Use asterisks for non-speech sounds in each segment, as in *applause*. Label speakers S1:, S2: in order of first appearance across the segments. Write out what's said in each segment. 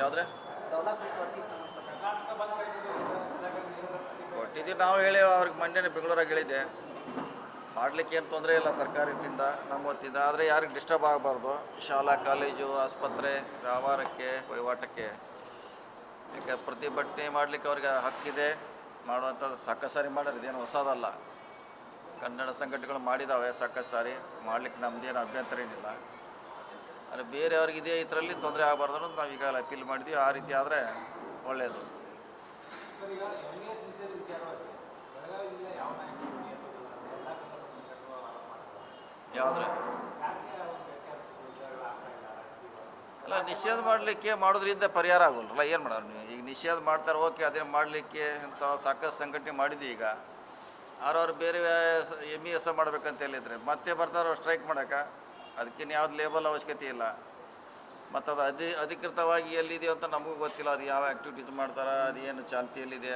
S1: ಯಾವುದ್ರೆ? ಕೊಟ್ಟಿದ್ದೀವಿ ನಾವು ಹೇಳಿ, ಅವ್ರಿಗೆ ಮಂಡ್ಯನೇ ಬೆಂಗಳೂರಾಗ ಹೇಳಿದ್ದೆ. ಮಾಡಲಿಕ್ಕೆ ಏನು ತೊಂದರೆ ಇಲ್ಲ ಸರ್ಕಾರದಿಂದ ನಮ್ಮ ಹೊತ್ತಿಂದ ಆದರೆ ಯಾರಿಗೆ ಡಿಸ್ಟರ್ಬ್ ಆಗಬಾರ್ದು. ಶಾಲಾ, ಕಾಲೇಜು, ಆಸ್ಪತ್ರೆ, ವ್ಯವಹಾರಕ್ಕೆ, ವಹಿವಾಟಕ್ಕೆ. ಯಾಕೆ ಪ್ರತಿಭಟನೆ ಮಾಡಲಿಕ್ಕೆ ಅವ್ರಿಗೆ ಹಕ್ಕಿದೆ. ಮಾಡುವಂಥದ್ದು ಸಾಕಷ್ಟು ಸಾರಿ ಮಾಡೋರು ಇದೇನು ಹೊಸದಲ್ಲ. ಕನ್ನಡ ಸಂಘಟನೆಗಳು ಮಾಡಿದ್ದಾವೆ ಸಾಕಷ್ಟು ಸಾರಿ ಮಾಡ್ಲಿಕ್ಕೆ ನಮ್ಮದೇನು ಅಭ್ಯಂತರ ಏನಿಲ್ಲ. ಆದರೆ ಬೇರೆಯವ್ರಿಗೆ ಇದೇ ಇದರಲ್ಲಿ ತೊಂದರೆ ಆಗಬಾರ್ದು ಅಂತ ನಾವು ಈಗಾಗಲೇ ಅಪೀಲ್ ಮಾಡಿದ್ವಿ. ಆ ರೀತಿ ಆದರೆ ಒಳ್ಳೆಯದು ಯಾವುದ್ರೆ? ಅಲ್ಲ, ನಿಷೇಧ ಮಾಡಲಿಕ್ಕೆ ಮಾಡೋದ್ರಿಂದ ಪರಿಹಾರ ಆಗೋಲ್ಲ. ಏನು ಮಾಡೋರು ನೀವು? ಈಗ ನಿಷೇಧ ಮಾಡ್ತಾರೆ, ಓಕೆ ಅದನ್ನು ಮಾಡಲಿಕ್ಕೆ ಅಂತ ಸಾಕಷ್ಟು ಸಂಘಟನೆ ಮಾಡಿದ್ವಿ ಈಗ. ಅವ್ರವ್ರು ಬೇರೆ ಎಂ ಇ ಎಸ್ ಮಾಡ್ಬೇಕಂತ ಹೇಳಿದ್ರೆ ಮತ್ತೆ ಬರ್ತಾರೋ ಸ್ಟ್ರೈಕ್ ಮಾಡೋಕೆ ಅದಕ್ಕೇನು ಯಾವ್ದು ಲೇಬಲ್ ಅವಶ್ಯಕತೆ ಇಲ್ಲ. ಮತ್ತು ಅದು ಅಧಿ ಅಧಿಕೃತವಾಗಿ ಎಲ್ಲಿದೆಯೋ ಅಂತ ನಮಗೂ ಗೊತ್ತಿಲ್ಲ. ಅದು ಯಾವ ಆ್ಯಕ್ಟಿವಿಟೀಸ್ ಮಾಡ್ತಾರೆ, ಅದು ಏನು ಚಾಲ್ತಿಯಲ್ಲಿದೆ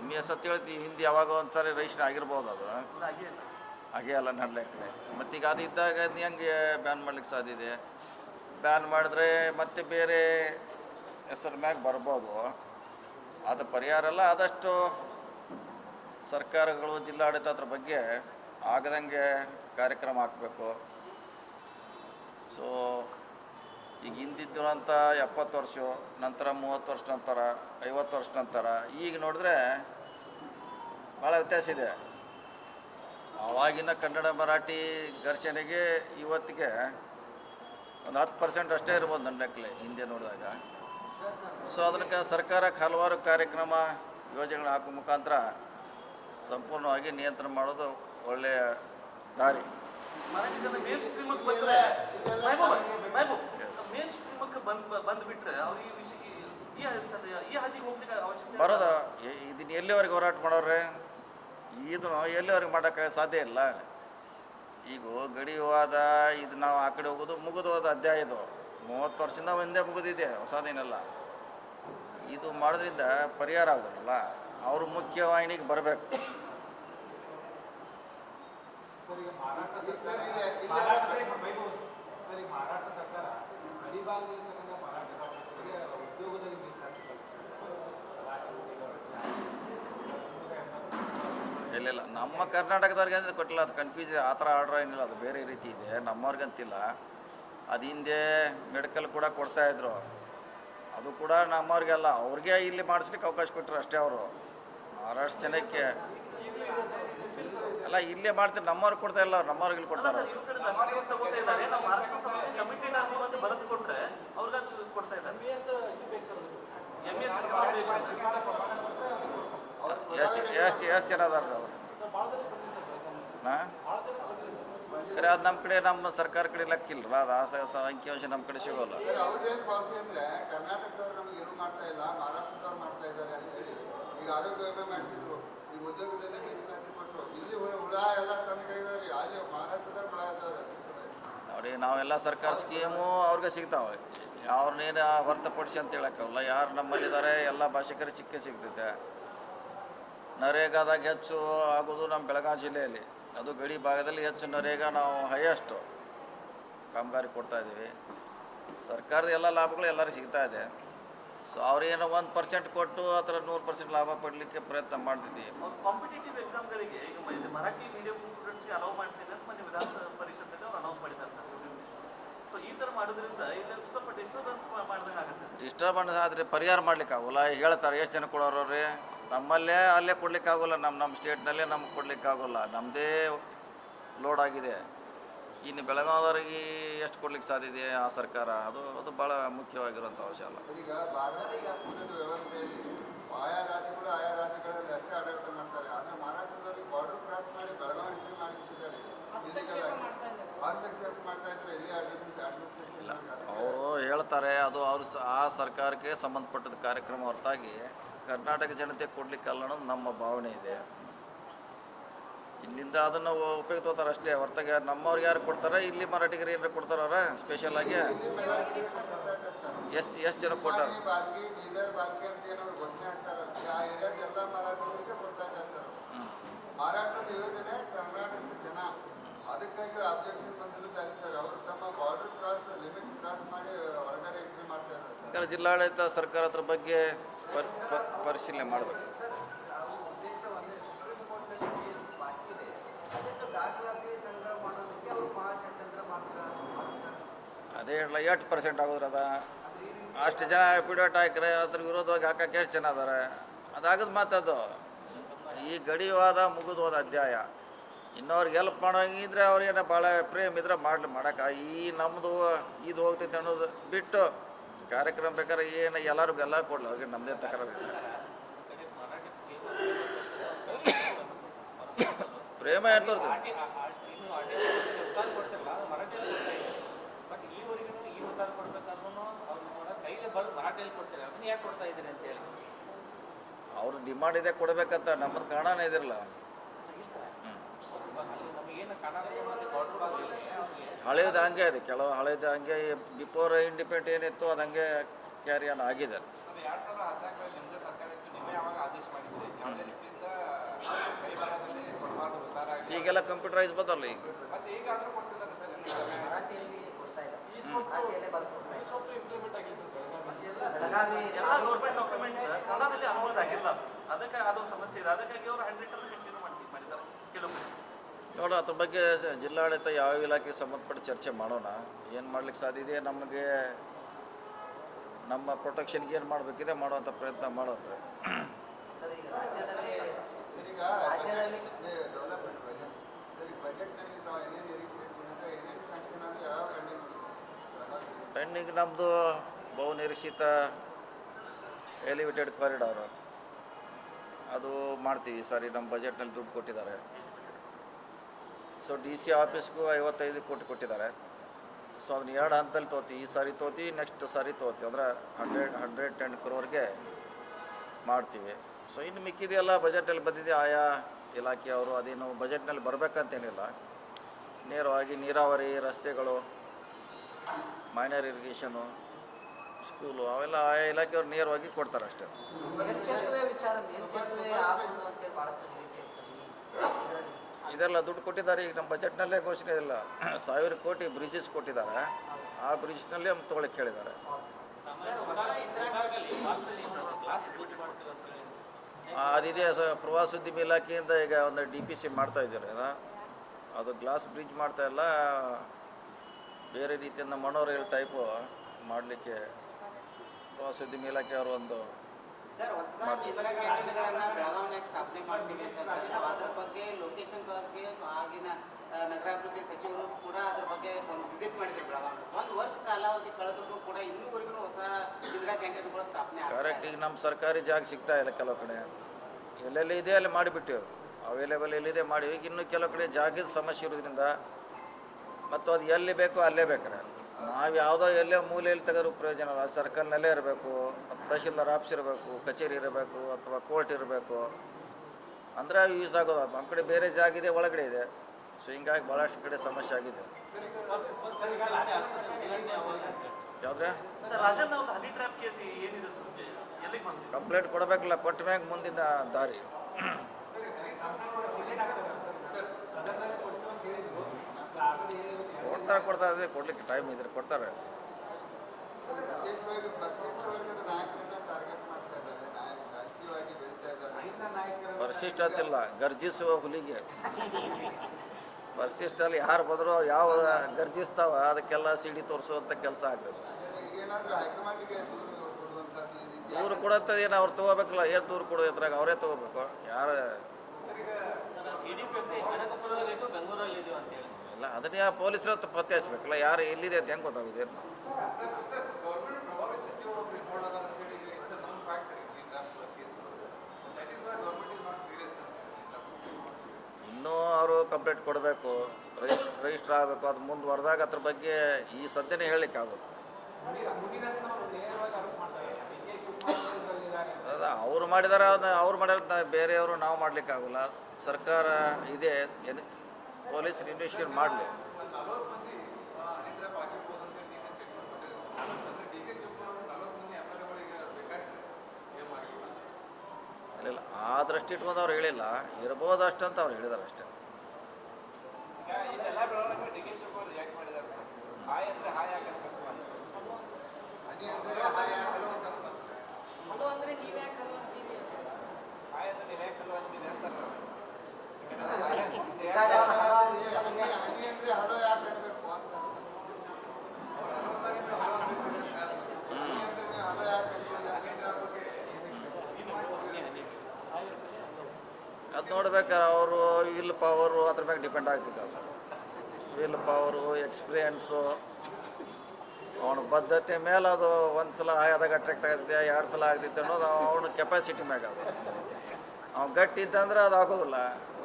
S1: ಎಂ ಎಸ್ ಅಂತ ಹೇಳ್ತಿ, ಹಿಂದೆ ಯಾವಾಗ ಒಂದು ಸಾರಿ ರಿಜಿಸ್ಟ್ರೇಷನ್ ಆಗಿರ್ಬೋದು ಅದು.
S2: ಹಾಗೆ
S1: ಅಲ್ಲ ಅಲ್ಲ ನಡ್ಲಿಕ್ಕೆ ಮತ್ತೀಗ ಅದು ಇದ್ದಾಗ ಅದನ್ನ ಹೆಂಗೆ ಬ್ಯಾನ್ ಮಾಡ್ಲಿಕ್ಕೆ ಸಾಧ್ಯ ಇದೆ? ಬ್ಯಾನ್ ಮಾಡಿದ್ರೆ ಮತ್ತೆ ಬೇರೆ ಹೆಸರು ಮ್ಯಾಗ ಬರ್ಬೋದು. ಅದು ಪರಿಹಾರ ಅಲ್ಲ, ಆದಷ್ಟು ಸರ್ಕಾರಗಳು ಜಿಲ್ಲಾಡಳಿತ ಅದ್ರ ಬಗ್ಗೆ ಆಗದಂಗೆ ಕಾರ್ಯಕ್ರಮ ಹಾಕಬೇಕು. ಸೊ ಈಗ ಹಿಂದಿದ್ದಂಥ ಎಪ್ಪತ್ತು ವರ್ಷ, ನಂತರ ಮೂವತ್ತು ವರ್ಷ ನಂತರ, ಐವತ್ತು ವರ್ಷ ನಂತರ, ಈಗ ನೋಡಿದ್ರೆ ಭಾಳ ವ್ಯತ್ಯಾಸ ಇದೆ. ಆವಾಗಿನ ಕನ್ನಡ, ಮರಾಠಿ ಘರ್ಷಣೆಗೆ ಇವತ್ತಿಗೆ ಒಂದು ಹತ್ತು ಪರ್ಸೆಂಟ್ ಅಷ್ಟೇ ಇರ್ಬೋದು ನನ್ನ ಲೆಕ್ಕಲೆ ಹಿಂದೆ ನೋಡಿದಾಗ. ಸೊ ಅದಕ್ಕೆ ಸರ್ಕಾರಕ್ಕೆ ಹಲವಾರು ಕಾರ್ಯಕ್ರಮ ಯೋಜನೆಗಳು ಹಾಕೋ ಮುಖಾಂತರ ಸಂಪೂರ್ಣವಾಗಿ ನಿಯಂತ್ರಣ ಮಾಡೋದು ಒಳ್ಳೆಯ ದಾರಿ.
S2: ಮರಾಠಿ ಜನ ಮೇನ್ ಬಂದ್ರೆ ಮೇನ್ ಬಂದ್ ಬಂದ್ಬಿಟ್ರೆ ಈ ವಿಷಯ ಈ- ಈ ಹಂತದ- ಹಾದಿಗೆ ಹೋಗ್ಲಿಕ್ಕೆ ಅವಶ್ಯಕತೆ
S1: ಬರೋದು? ಇದನ್ನ ಎಲ್ಲಿವರೆಗೆ ಹೋರಾಟ ಮಾಡೋರೆ ಇದು ಎಲ್ಲಿವರೆಗೆ ಮಾಡೋಕ್ಕೆ ಸಾಧ್ಯ ಇಲ್ಲ. ಈಗ ಗಡಿ ಹೋದ ಇದು ನಾವು ಆ ಕಡೆ ಹೋಗೋದು ಮುಗಿದು ಹೋದ ಅಧ್ಯಾಯ ಇದು ಮೂವತ್ತು ವರ್ಷದಿಂದ ಒಂದೇ ಮುಗಿದಿದೆ ಹೊಸದೇನಲ್ಲ. ಇದು ಮಾಡೋದ್ರಿಂದ ಪರಿಹಾರ ಆಗೋಲ್ಲ ಅವರು ಮುಖ್ಯವಾಹಿನಿಗೆ ಬರಬೇಕು.
S3: ಇಲ್ಲ ಸರ್ಕಾರ. ಉದ್ಯೋಗದಲ್ಲಿ
S1: ಇಲ್ಲಿಲ್ಲ ನಮ್ಮ ಕರ್ನಾಟಕದವ್ರಿಗೆ ಅಂದ್ರೆ ಕೊಟ್ಟಿಲ್ಲ. ಅದು ಕನ್ಫ್ಯೂಸ್ ಆ ಥರ ಆರ್ಡ್ರ್ ಏನಿಲ್ಲ. ಅದು ಬೇರೆ ರೀತಿ ಇದೆ. ನಮ್ಮವ್ರಿಗಂತಿಲ್ಲ. ಅದು ಹಿಂದೆ ಮೆಡಿಕಲ್ ಕೂಡ ಕೊಡ್ತಾಯಿದ್ರು ಅದು ಕೂಡ ನಮ್ಮವ್ರಿಗೆಲ್ಲ. ಅವ್ರಿಗೆ ಇಲ್ಲಿ ಮಾಡಿಸ್ಲಿಕ್ಕೆ ಅವಕಾಶ ಕೊಟ್ಟರು ಅಷ್ಟೇ ಅವರು. ಮಹಾರಾಷ್ಟ್ರ ಜನಕ್ಕೆ. ಅಲ್ಲ ಇಲ್ಲೇ ಮಾಡ್ತೀವಿ ನಮ್ಮವ್ರಿಗೆ ಕೊಡ್ತಾ ಇಲ್ಲ ಅವ್ರು ನಮ್ಮವ್ರಿಗೆ ಇಲ್ಲಿ ಕೊಡ್ತಾರೆ. ಎಷ್ಟು ಎಷ್ಟು ಎಷ್ಟು ಜನ ಅದಾರ ಅವರು? ಹಾಂ? ಖರೆ ಅದು ನಮ್ಮ ಕಡೆ ನಮ್ಮ ಸರ್ಕಾರ ಕಡೆ ಲೆಕ್ಕಿಲ್ಲಲ್ಲ ಅದು ಆ ಅಂಕಿಅಂಶ ನಮ್ಮ ಕಡೆ ಸಿಗೋಲ್ಲ.
S4: ಕರ್ನಾಟಕದವ್ರು ನಮ್ಗೆ ಏನು ಮಾಡ್ತಾ ಇಲ್ಲ ಮಹಾರಾಷ್ಟ್ರದವ್ರು ಮಾಡ್ತಾ ಇದ್ದಾರೆ ಅಂತ ಹೇಳಿ. ಈಗ ಆರೋಗ್ಯ ವಿಮೆ ಮಾಡಿಸಿದ್ರು ಈಗ ಉದ್ಯೋಗದಲ್ಲಿ ಮೀಸಲಾತಿ ಕೊಟ್ಟರು. ಇಲ್ಲಿ ಹುಳ ಎಲ್ಲ ಕಮ್ಮಿ ಕೈದವ್ರಿ ಅಲ್ಲಿ ಮಹಾರಾಷ್ಟ್ರದಾಗ ಹುಳ
S1: ನೋಡಿ, ನಾವೆಲ್ಲ ಸರ್ಕಾರ ಸ್ಕೀಮು ಅವ್ರಿಗೆ ಸಿಗ್ತಾವೆ. ಅವ್ರನ್ನೇನು ಹೊರತುಪಡಿಸಿ ಅಂತ ಹೇಳೋಕ್ಕಲ್ಲ ಯಾರು ನಮ್ಮಲ್ಲಿದ್ದಾರೆ ಎಲ್ಲ ಭಾಷಿಕರಿಗೆ ಸಿಕ್ಕೇ ಸಿಗ್ತೈತೆ. ನರೇಗಾದಾಗ ಹೆಚ್ಚು ಆಗೋದು ನಮ್ಮ ಬೆಳಗಾವಿ ಜಿಲ್ಲೆಯಲ್ಲಿ. ಅದು ಗಡಿ ಭಾಗದಲ್ಲಿ ಹೆಚ್ಚು ನರೇಗಾ ನಾವು ಹೈಯೆಸ್ಟು ಕಾಮಗಾರಿ ಕೊಡ್ತಾ ಇದ್ದೀವಿ. ಸರ್ಕಾರದ ಎಲ್ಲ ಲಾಭಗಳು ಎಲ್ಲರಿಗೂ ಸಿಗ್ತಾ ಇದೆ. ಸೊ ಅವ್ರೇನೋ ಒಂದು ಪರ್ಸೆಂಟ್ ಕೊಟ್ಟು ಅಥವಾ ನೂರು ಪರ್ಸೆಂಟ್ ಲಾಭ ಪಡಲಿಕ್ಕೆ ಪ್ರಯತ್ನ ಮಾಡ್ತಿದ್ದೀವಿ.
S2: ಕಾಂಪಿಟೇಟಿವ್ ಎಕ್ಸಾಮ್ಗಳಿಗೆ ಈಗ ಮರಾಠಿ ಮೀಡಿಯಂ ಸ್ಟೂಡೆಂಟ್ಸ್ಗೆ ಅಲೌ ಮಾಡ್ತೀನಿ ಅಂತ ಮೊನ್ನೆ ವಿಧಾನಸಭಾ ಪರಿಷತ್ತಲ್ಲಿ ಅವ್ರು ಅನೌನ್ಸ್ ಮಾಡಿದ್ದಾರೆ ಸರ್ ಸೊ ಈ ಥರ ಮಾಡೋದ್ರಿಂದ ಇಲ್ಲಿ ಸ್ವಲ್ಪ ಡಿಸ್ಟರ್ಬೆನ್ಸ್ ಮಾಡ್ದಂಗೆ ಆಗುತ್ತೆ
S1: ಡಿಸ್ಟರ್ಬೆನ್ಸ್ ಆದರೆ ಪರಿಹಾರ ಮಾಡ್ಲಿಕ್ಕೆ ಆಗೋಲ್ಲ. ಹೇಳ್ತಾರೆ ಎಷ್ಟು ಜನ ಕೊಡೋರವ್ರಿ ನಮ್ಮಲ್ಲೇ ಅಲ್ಲೇ ಕೊಡ್ಲಿಕ್ಕೆ ಆಗೋಲ್ಲ. ನಮ್ಮ ನಮ್ಮ ಸ್ಟೇಟ್ನಲ್ಲೇ ನಮ್ಗೆ ಕೊಡ್ಲಿಕ್ಕೆ ಆಗೋಲ್ಲ. ನಮ್ಮದೇ ಲೋಡ್ ಆಗಿದೆ. ಇನ್ನು ಬೆಳಗಾವಿಯವರಿಗೆ ಎಷ್ಟು ಕೊಡ್ಲಿಕ್ಕೆ ಸಾಧ್ಯ ಇದೆ ಆ ಸರ್ಕಾರ? ಅದು ಅದು ಭಾಳ ಮುಖ್ಯವಾಗಿರುವಂಥ ಅಂಶ ಅಲ್ಲ.
S4: ಈಗ ಭಾರತೀಯ ವ್ಯವಸ್ಥೆಯಲ್ಲಿ ಆಯಾ ರಾಜ್ಯಗಳು ಆಯಾ ರಾಜ್ಯಗಳಲ್ಲಿ ಅಷ್ಟೇ ಆಡಳಿತ ಮಾಡ್ತಾರೆ. ಆದರೆ ಮಹಾರಾಷ್ಟ್ರದಲ್ಲಿ ಬಾರ್ಡರ್ ಕ್ರಾಸ್ ಮಾಡಿ ಬೆಳಗಾವಿ ಎಂಟ್ರಿ ಮಾಡಿಬಿಟ್ಟಿದ್ದಾರೆ ಇಲ್ಲಿಗೆಲ್ಲ ಹಸ್ತಕ್ಷೇಪ ಮಾಡ್ತಾ ಇದ್ದಾರೆ. ಇಲ್ಲಿ
S1: ಅವರು ಹೇಳ್ತಾರೆ ಅದು ಅವರು ಆ ಸರ್ಕಾರಕ್ಕೆ ಸಂಬಂಧಪಟ್ಟದ ಕಾರ್ಯಕ್ರಮ ಹೊರತಾಗಿ ಕರ್ನಾಟಕ ಜನತೆ ಕೊಡ್ಲಿಕ್ಕೆ ಅಲ್ಲ ಅನ್ನೋದು ನಮ್ಮ ಭಾವನೆ ಇದೆ. ಇಲ್ಲಿಂದ ಅದನ್ನು ಉಪಯೋಗ ತಗೋತಾರೆ ಅಷ್ಟೇ. ಹೊರತಾಗಿ ನಮ್ಮವ್ರಿಗೆ ಯಾರು ಕೊಡ್ತಾರೆ? ಇಲ್ಲಿ ಮರಾಠಿಗರು ಏನಾರು ಕೊಡ್ತಾರ ಸ್ಪೆಷಲ್ ಆಗಿ ಎಷ್ಟು ಎಷ್ಟು ಜನ ಕೊಟ್ಟಾರ?
S4: ಯೋಜನೆ ಕರ್ನಾಟಕದ ಜನ ಅದಕ್ಕಾಗಿ ಅಬ್ಜೆಕ್ಷನ್ ಬಂದಿರೋದು ಅಲ್ಲಿ ಸರ್ ಅವರು ತಮ್ಮ ಬಾರ್ಡರ್ ಕ್ರಾಸ್ ಲಿಮಿಟ್ ಕ್ರಾಸ್ ಮಾಡಿ ಒಳಗಡೆ ಎಂಟ್ರಿ ಮಾಡ್ತಾ ಇದ್ದಾರೆ ಸರ್
S1: ಜಿಲ್ಲಾಡಳಿತ ಸರ್ಕಾರ ಅದ್ರ ಬಗ್ಗೆ ಪರಿಶೀಲನೆ ಮಾಡಬೇಕು. ಅದೇ ಹೇಳಲ್ಲ ಎಷ್ಟು ಪರ್ಸೆಂಟ್ ಆಗೋದ್ರ ಅದ. ಅಷ್ಟು ಜನ ಪಿಡೋಟ್ ಹಾಕ್ರೆ ಅದ್ರ ವಿರೋಧವಾಗಿ ಹಾಕಕ್ಕೆ ಎಷ್ಟು ಜನ ಅದಾರೆ? ಅದಾಗದ ಮಾತದು ಈ ಗಡಿವಾದ ಮುಗಿದು ಹೋದ ಅಧ್ಯಾಯ. ಇನ್ನವ್ರಿಗೆ ಹೆಲ್ಪ್ ಮಾಡೋಂಗಿದ್ರೆ ಅವ್ರಿಗೇನ ಭಾಳ ಪ್ರೇಮ್ ಇದ್ರೆ ಮಾಡಲಿ, ಮಾಡೋಕೆ ಈ ನಮ್ಮದು ಇದು ಹೋಗ್ತೈತೆ ಅನ್ನೋದು ಬಿಟ್ಟು ಕಾರ್ಯಕ್ರಮ ಬೇಕಾದ್ರೆ ಏನು ಎಲ್ಲರಿಗೂ ಎಲ್ಲ ಕೊಡಲಿ, ಅವ್ರಿಗೆ ನಮ್ಮದೇ ತಕರ. ಪ್ರೇಮ ಏನು ತೋರ್ತದೆ
S5: ಇನ್ನು ಅಡ್ಡಿ ಉತ್ತಾರ ಕೊಡ್ತಿರಲ್ಲ ಅದು ಮರಾಠಿಯಲ್ಲಿ ಕೊಡ್ತಾ ಇದೆ ಬಟ್ ಇಲ್ಲಿವರೆಗೂ ಈ ಉತ್ತಾರ ಕೊಡ್ಬೇಕಾದ್ರೂ ಅವ್ರು ಕೂಡ ಕೈಲಿ ಬರ್ ಮರಾಠಿಯಲ್ಲಿ ಕೊಡ್ತಾರೆ. ಅದನ್ನ ಯಾಕೆ ಕೊಡ್ತಾ ಇದ್ದೀರಿ ಅಂತ ಹೇಳಿ.
S1: ಅವ್ರು ಡಿಮಾಂಡ್ ಇದೆ ಕೊಡಬೇಕಂತ ನಮ್ಮದು ಕಾರಣನೇ ಇದಿರಲ್ಲ ಹಳೇದು ಹಂಗೆ ಇದೆ ಕೆಲವು ಹಳೇದು ಹಂಗೆ ಬಿಫೋರ್ ಇಂಡಿಪೆಂಡೆಂಟ್ ಏನಿತ್ತು ಅದು ಹಂಗೆ ಕ್ಯಾರಿ ಆನ್ ಆಗಿದೆ ಈಗೆಲ್ಲ ಕಂಪ್ಯೂಟರೈಸ್ ಬಂದಲ್ಲ ಈಗ.
S3: ಮತ್ತೆ ಈಗ
S6: ಬೆಳಗಾವಿ
S2: ಗೌರ್ಮೆಂಟ್ ಡಾಕ್ಯುಮೆಂಟ್ಸ್ ಕನ್ನಡದಲ್ಲಿ ಅನುವಾದ ಆಗಿಲ್ಲ ಸರ್. ಅದಕ್ಕೆ ಅದೊಂದು ಸಮಸ್ಯೆ ಇದೆ. ಅದಕ್ಕಾಗಿ ಅವರು ಕಂಟಿನ್ಯೂ ಮಾಡ್ತೀವಿ ಮಾಡಿದ್ದಾರೆ ಕೆಲವು
S1: ನೋಡೋಣ ಅದ್ರ ಬಗ್ಗೆ ಜಿಲ್ಲಾಡಳಿತ ಯಾವ ಇಲಾಖೆಗೆ ಸಂಬಂಧಪಟ್ಟು ಚರ್ಚೆ ಮಾಡೋಣ. ಏನು ಮಾಡ್ಲಿಕ್ಕೆ ಸಾಧ್ಯ ಇದೆ? ನಮಗೆ ನಮ್ಮ ಪ್ರೊಟೆಕ್ಷನ್ಗೆ ಏನು ಮಾಡಬೇಕಿದೆ ಮಾಡುವಂಥ ಪ್ರಯತ್ನ ಮಾಡೋದು
S4: ಪೆಂಡಿಂಗ್
S1: ನಮ್ಮದು ಬಹು ನಿರೀಕ್ಷಿತ ಎಲಿವೇಟೆಡ್ ಕಾರಿಡಾರ್ ಅದು ಮಾಡ್ತೀವಿ ಸಾರಿ ನಮ್ಮ ಬಜೆಟ್ನಲ್ಲಿ ದುಡ್ಡು ಕೊಟ್ಟಿದ್ದಾರೆ. ಸೊ ಡಿ ಸಿ ಆಫೀಸ್ಗೂ ಐವತ್ತೈದು ಕೋಟಿ ಕೊಟ್ಟಿದ್ದಾರೆ. ಸೊ ಅದನ್ನ ಎರಡು ಹಂತದಲ್ಲಿ ತೋತಿ, ಈ ಸಾರಿ ತೋತಿ ನೆಕ್ಸ್ಟ್ ಸಾರಿ ತೋತಿ. ಅಂದ್ರೆ ಹಂಡ್ರೆಡ್ ಹಂಡ್ರೆಡ್ ಟೆನ್ ಕ್ರೋರ್ಗೆ ಮಾಡ್ತೀವಿ. ಸೊ ಇನ್ನು ಮಿಕ್ಕಿದೆಯಲ್ಲ ಬಜೆಟಲ್ಲಿ ಬಂದಿದೆ. ಆಯಾ ಇಲಾಖೆಯವರು ಅದೇನು ಬಜೆಟ್ನಲ್ಲಿ ಬರಬೇಕಂತೇನಿಲ್ಲ. ನೇರವಾಗಿ ನೀರಾವರಿ, ರಸ್ತೆಗಳು ಮೈನರ್ ಇರಿಗೇಷನು ಸ್ಕೂಲು ಅವೆಲ್ಲ ಆಯಾ ಇಲಾಖೆಯವ್ರು ನೇರವಾಗಿ ಕೊಡ್ತಾರೆ ಅಷ್ಟೇ. ಇದೆಲ್ಲ ದುಡ್ಡು ಕೊಟ್ಟಿದ್ದಾರೆ. ಈಗ ನಮ್ಮ ಬಜೆಟ್ನಲ್ಲೇ ಘೋಷಣೆ ಇಲ್ಲ. *clears throat* ಸಾವಿರ ಕೋಟಿ ಬ್ರಿಡ್ಜಸ್ ಕೊಟ್ಟಿದ್ದಾರೆ. ಆ ಬ್ರಿಡ್ಜ್ನಲ್ಲೇ ತೊಗೊಳಕ್ಕೆ ಹೇಳಿದ್ದಾರೆ. ಅದಿದೆ. ಪ್ರವಾಸೋದ್ಯಮ ಇಲಾಖೆಯಿಂದ ಈಗ ಒಂದು ಡಿ ಪಿ ಸಿ ಮಾಡ್ತಾ ಇದ್ದಾರೆ. ಅದು ಗ್ಲಾಸ್ ಬ್ರಿಡ್ಜ್ ಮಾಡ್ತಾ ಇಲ್ಲ. ಬೇರೆ ರೀತಿಯಿಂದ ಮನೋರೈಲ್ ಟೈಪು ಮಾಡಲಿಕ್ಕೆ ಇಲಾಖೆಯವರು ಒಂದು
S7: ಹೊಸದಾಗಿ ಇತರ ಕ್ಯಾಂಟೀನ್ಗಳನ್ನ ಬೆಳಗಾವಿನಾಗ ಸ್ಥಾಪನೆ ಮಾಡ್ತೀವಿ ಅಂತ ಅದ್ರ ಬಗ್ಗೆ ಲೊಕೇಶನ್ ಬಗ್ಗೆ ಆಗಿನ ನಗರಾಭಿವೃದ್ಧಿ ಸಚಿವರು ಕೂಡ ಅದ್ರ ಬಗ್ಗೆ ಒಂದು ವಿಸಿಟ್ ಮಾಡಿದ್ರು ಬೆಳಗಾವಿ ಒಂದು ವರ್ಷ ಕಾಲಾವಧಿ ಕಳೆದ್ರು ಕೂಡ ಇನ್ನೂವರೆಗೂ ಹೊಸ ಇಂದಿರಾ ಕ್ಯಾಂಟೀನ್ಗಳು ಸ್ಥಾಪನೆ
S1: ಕರೆಕ್ಟ್ ಈಗ ನಮ್ಮ ಸರ್ಕಾರಿ ಜಾಗ ಸಿಗ್ತಾ ಇಲ್ಲ ಕೆಲವು ಕಡೆ. ಎಲ್ಲೆಲ್ಲಿ ಇದೆ ಅಲ್ಲಿ ಮಾಡಿಬಿಟ್ಟಿವಿ ಅವೈಲೇಬಲ್ ಎಲ್ಲಿದೆ ಮಾಡಿ ಈಗ ಇನ್ನೂ ಕೆಲವು ಕಡೆ ಜಾಗದ ಸಮಸ್ಯೆ ಇರೋದ್ರಿಂದ ಮತ್ತು ಅದು ಎಲ್ಲಿ ಬೇಕೋ ಅಲ್ಲೇ ಬೇಕಾರೆ. ನಾವು ಯಾವುದೋ ಎಲ್ಲೇ ಮೂಲೆಯಲ್ಲಿ ತೆಗೆದ್ರು ಪ್ರಯೋಜನ ಇಲ್ಲ ಸರ್ಕಲ್ನಲ್ಲೇ ಇರಬೇಕು ತಹಶೀಲ್ದಾರ್ ಆಫೀಸ್ ಇರಬೇಕು ಕಚೇರಿ ಇರಬೇಕು ಅಥವಾ ಕೋರ್ಟ್ ಇರಬೇಕು. ಅಂದರೆ ಯೂಸ್ ಆಗೋದು. ನಮ್ಮ ಕಡೆ ಬೇರೆ ಜಾಗ ಇದೆ ಒಳಗಡೆ ಇದೆ. ಸೊ ಹಿಂಗಾಗಿ ಭಾಳಷ್ಟು ಕಡೆ ಸಮಸ್ಯೆ ಆಗಿದೆ. ಯಾವುದ್ರೆ? ಕಂಪ್ಲೇಂಟ್ ಕೊಡಬೇಕಲ್ಲ ಕೊಟ್ಟ ಮ್ಯಾಗ ಮುಂದಿನ ದಾರಿ
S3: ಅದನ್ನೇ ಕೊಡ್ತೀವಿ ಅಂತ ಹೇಳಿದ್ರು ಆಲ್ರೆಡಿ
S1: ಕೊಡ್ತಾರೆ ಕೊಡ್ತಾರೆ, ಅದೇ ಕೊಡ್ಲಿಕ್ಕೆ ಟೈಮ್ ಇದ್ರೆ ಕೊಡ್ತಾರೆ.
S4: ಪರಿಶಿಷ್ಟ ಇದ್ದಾರೆ ಇದ್ದಾರೆ
S1: ಅಂತಿಲ್ಲ ಗರ್ಜಿಸುವ ಹುಲಿಗೆ. ಪರಿಶಿಷ್ಟಲ್ಲಿ ಯಾರು ಬಂದರೂ ಯಾವ ಗರ್ಜಿಸ್ತಾವ, ಅದಕ್ಕೆಲ್ಲ ಸಿಡಿ ತೋರಿಸುವಂಥ ಕೆಲಸ ಆಗ್ತದೆ.
S4: ದೂರು
S1: ಕೊಡಂಥದ್ದು ಏನು ಅವ್ರು ತೊಗೋಬೇಕಲ್ಲ, ಏನು ದೂರು ಕೊಡೋದು ಇದ್ರಾಗ ಅವರೇ ತೊಗೋಬೇಕು. ಯಾರು ಇಲ್ಲ ಅದನ್ನ ಯಾವ ಪೊಲೀಸರ ಹತ್ರ ಪತ್ತೆ ಹಚ್ಬೇಕಲ್ಲ ಯಾರು ಎಲ್ಲಿದೆ ಅಂತ ಹೆಂಗೆ ಗೊತ್ತಾಗುತ್ತೆ? ಇನ್ನೂ ಅವರು ಕಂಪ್ಲೇಂಟ್ ಕೊಡಬೇಕು ರಿಜಿಸ್ ರಿಜಿಸ್ಟರ್ ಆಗಬೇಕು. ಅದು ಮುಂದುವರೆದಾಗ ಅದ್ರ ಬಗ್ಗೆ ಈ ಸದ್ಯನೇ ಹೇಳಲಿಕ್ಕೆ ಆಗುತ್ತೆ ಅದ ಅವ್ರು ಮಾಡಿದಾರೆ ಅದನ್ನ ಅವ್ರು ಮಾಡಿರೋದು ಬೇರೆಯವರು ನಾವು ಮಾಡ್ಲಿಕ್ಕೆ ಆಗೋಲ್ಲ ಸರ್ಕಾರ ಇದೆ. ಪೊಲೀಸ್ ಇನ್ವೆಸ್ಟಿಗೇಟ್ ಮಾಡಲಿ. ಇಲ್ಲ ಆ ದೃಷ್ಟಿ ಇಟ್ಕೊಂಡು ಅವ್ರು ಹೇಳಿಲ್ಲ. ಇರ್ಬೋದಷ್ಟು ಅಂತ ಅವ್ರು ಹೇಳಿದಾರೆ ಅಷ್ಟೇ.
S3: ಹಾಯ್ ಅಂದ್ರೆ ಹಾಯ್ ಆಗಬೇಕು ಅಂತ
S4: ಹನಿ ಅಂದ್ರೆ ಹಾಯ್ ಆಗಲ್ಲ
S1: ನೋಡ್ಬೇಕಾದ್ರೆ ಅವರು ವಿಲ್ ಪವರು ಅದ್ರ ಆಗ್ತಿದ್ದಲ್ಲ ವಿಲ್ ಪವರು ಎಕ್ಸ್ಪೀರಿಯನ್ಸು ಅವನ ಬದ್ಧತೆ ಮೇಲೆ ಅದು ಒಂದು ಸಲ ಆದಾಗ ಅಟ್ರಾಕ್ಟ್ ಆಗುತ್ತೆ ಎರಡು ಸಲ ಆಗ್ತೈತೆ ಅನ್ನೋದು ಅವನ ಕೆಪಾಸಿಟಿ ಮ್ಯಾಗ ಅದು. ಅವ್ನು ಗಟ್ಟಿ ಇದ್ದಂದ್ರೆ ಅದು ಆಗೋದಿಲ್ಲ.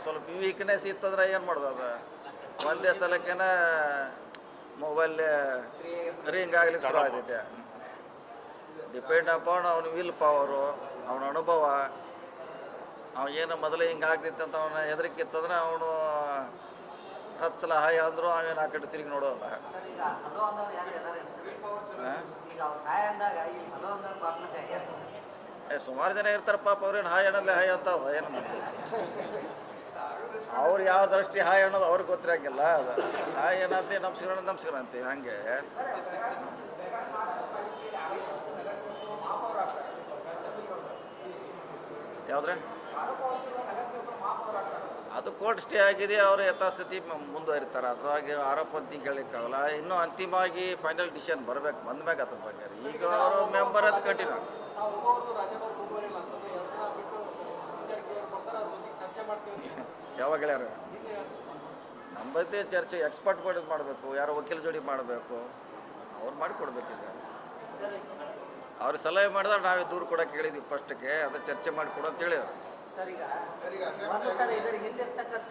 S1: ಸ್ವಲ್ಪ ವೀಕ್ನೆಸ್ ಇತ್ತಂದ್ರೆ ಏನು ಮಾಡೋದು ಅದು? ಒಂದೇ ಸಲಕ್ಕೇನ ಮೊಬೈಲ್ ರಿಂಗ್ ಆಗ್ಲಿಕ್ಕೆ ಶುರು ಆಗ್ತೈತೆ ಡಿಪೆಂಡ್ ಅಪಾನ್ ಅವನ ವಿಲ್ ಪವರು ಅವನ ಅನುಭವ. ಅವ ಏನು ಮೊದಲೇ ಹಿಂಗೆ ಆಗ್ತಿತ್ತು ಅಂತ ಅವನ ಹೆದರಿಕಿತ್ತಂದ್ರೆ ಅವನು ಹತ್ತು ಸಲ ಹಾಯ್ ಅಂದ್ರು ಆಮೇಲೆ ಆ ಕಡೆ ತಿರುಗಿ ನೋಡೋಲ್ಲ ಏ ಸುಮಾರು ಜನ ಇರ್ತಾರೆ ಪಾಪ ಅವ್ರೇನು ಹಾಯ್ ಅನ್ನೋದೇ ಹಾಯ್ ಅಂತಾವ ಏನು ಅವ್ರು ಯಾವ ದೃಷ್ಟಿ ಹಾಯ್ ಅನ್ನೋದು ಅವ್ರಿಗೆ ಗೊತ್ತಿರಂಗಿಲ್ಲ ಅದು ಹಾಯ್ ಏನಂತೆ ನಮಸ್ಕಾರ ನಮಸ್ಕಾರ ಅಂತೀವಿ. ಹಂಗೆ. ಯಾವ್ದ್ರೆ? ಅದು ಕೋರ್ಟ್ ಸ್ಟೇ ಆಗಿದೆ, ಅವರು ಯಥಾಸ್ಥಿತಿ ಮುಂದುವರಿತಾರೆ. ಅದ್ರಾಗೆ ಆರೋಪ ಅಂತ ಹೇಳಿಕ್ಕಾಗಲ್ಲ ಇನ್ನೂ ಅಂತಿಮವಾಗಿ ಫೈನಲ್ ಡಿಸಿಷನ್ ಬರಬೇಕು ಬಂದ್ಬೇಕು ಅದ್ರ ಬಗ್ಗೆ. ಈಗ ಅವರು ಮೆಂಬರ್ ಅದು ಕಂಟಿನ್ಯೂ ಯಾವಾಗ ಹೇಳ್ಯಾರ? ನಮ್ಮ ಬಗ್ಗೆ ಚರ್ಚೆ ಎಕ್ಸ್ಪರ್ಟ್ ಕೊಡೋದು ಮಾಡಬೇಕು, ಯಾರು ವಕೀಲ ಜೋಡಿ ಮಾಡಬೇಕು. ಅವ್ರು ಮಾಡಿಕೊಡ್ಬೇಕು ಈಗ. ಅವ್ರಿಗೆ ಸಲಹೆ ಮಾಡಿದ್ರೆ ನಾವೇ ದೂರು ಕೊಡೋಕೆ ಹೇಳಿದ್ವಿ ಫಸ್ಟ್ಗೆ ಅದು ಚರ್ಚೆ ಮಾಡಿ ಕೊಡು ಅಂತ ಹೇಳಿ
S6: ಸರ್ ಈಗ
S4: ಸರ್, ಈಗ
S6: ಒಂದು ಸರ್ ಇದ್ರ ಹಿಂದೆ ಇರ್ತಕ್ಕಂಥ